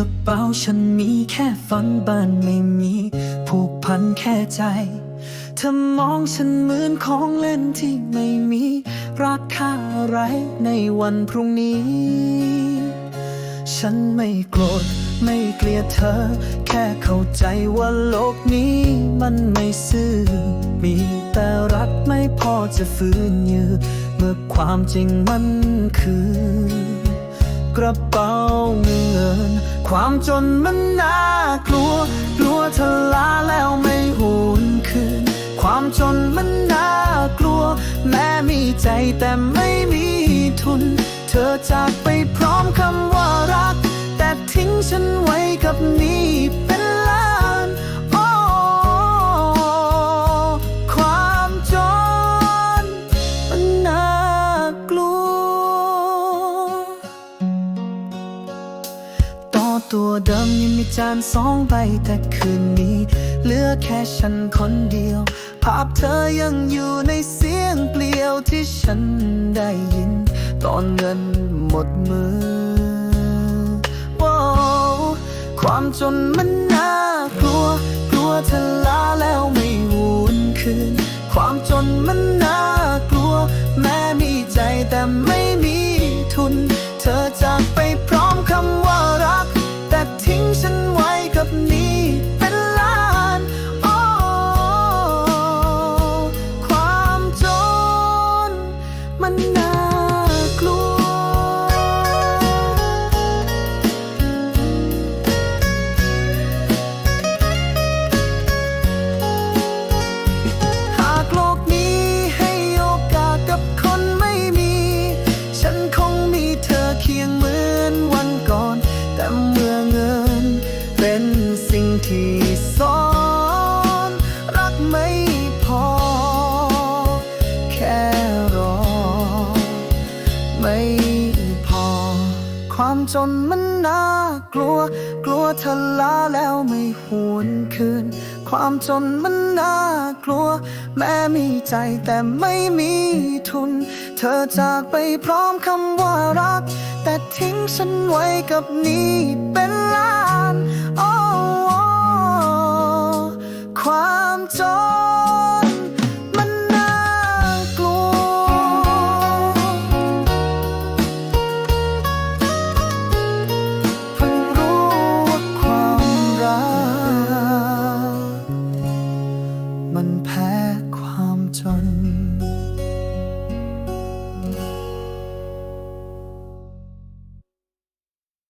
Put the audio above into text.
ระเป๋าฉันมีแค่ฝันบ้านไม่มี ผูกพันแค่ใจเธอมองฉันเหมือนของเล่นที่ไม่มีราคาอะไรในวันพรุ่งนี้ ฉันไม่โกรธไม่เกลียดเธอ แค่เข้าใจว่าโลกนี้มันไม่ซื่อ มีแต่รักไม่พอจะฟื้นยืนเมื่อความจริงมันคือ กระเป๋าเงิน ความจนมันน่ากลัว กลัวเธอลาแล้วไม่หูนคืน ความจนมันน่ากลัว แม้มีใจแต่ไม่มีทุน เธอจากไปพร้อมคำว่ารัก แต่ทิ้งฉันไว้กับนี้ ตัวเดิมยังมีจานสองใบแต่คืนนี้ เหลือแค่ฉันคนเดียว ภาพเธอยังอยู่ในเสียงเปลี่ยวที่ฉันได้ยิน ตอนเงินหมดมือว้าวความจนมันน่ากลัว กลัวเธอลาแล้วไม่วนคืน ความจนมันน่ากลัว สิ่งที่สอน รักไม่พอ แค่รอ ไม่พอ ความจนมันน่ากลัว กลัวเธอลาแล้วไม่หวนคืน ความจนมันน่ากลัว แม้มีใจแต่ไม่มีทุน เธอจากไปพร้อมคำว่ารัก แต่ทิ้งฉันไว้กับนี้เป็นล้านโ